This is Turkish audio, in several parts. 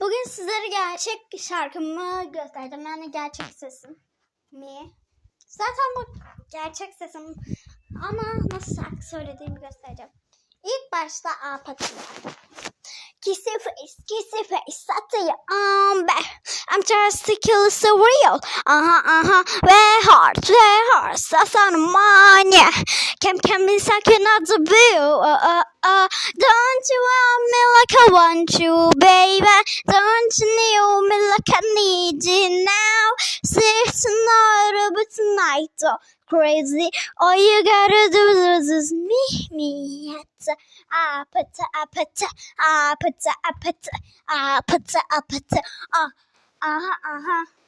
Bugün sizlere gerçek şarkımı göstereceğim. Yani gerçek sesim. Mi? Zaten bu gerçek sesim. Ama nasıl şarkı söylediğimi göstereceğim. İlk başta A pati var. Kissy face, kissy face, satay on back. I'm just to kill so real. Uh-huh, uh-huh. Way hard, way hard. That's on money. Can can be second of the bill. Uh, uh, uh. Don't you want me like I want you, baby? Don't you need me like I need you now? Six tonight, but tonight, oh, crazy. All you gotta do is, is me, me. Ah, put ah, put ah, put ah, put ah, put ah, put ah, aha, aha.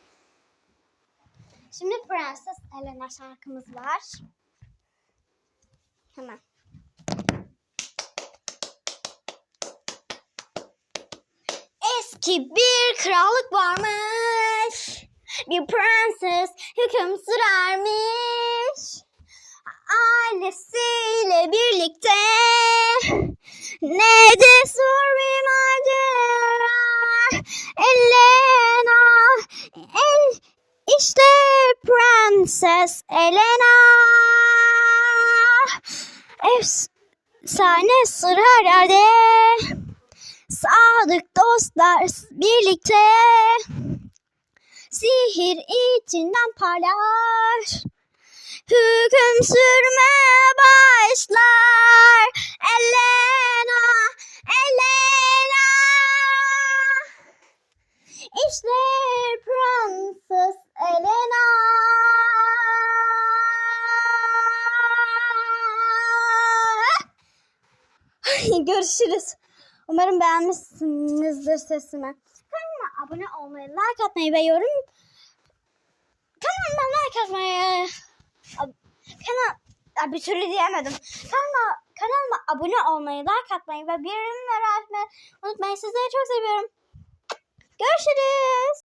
Şimdi Prenses Elena şarkımız var. Hemen. Eski bir krallık varmış. Bir prenses hüküm sürermiş. Ailesiyle birlikte ne de zor bir macera. Elena, el, işte Prenses Elena. Efsane sır her yerde. Sadık dostlar birlikte sihir içinden parlar. Hüküm sürmeye başlar. Görüşürüz. Umarım beğenmişsinizdir sesimi. Kanalıma abone olmayı, like atmayı ve yorum... Kanalıma like atmayı... Kanal... Bir türlü diyemedim. Kanalıma, kanalıma abone olmayı, like atmayı ve bildirimleri açmayı unutmayın. Sizleri çok seviyorum. Görüşürüz.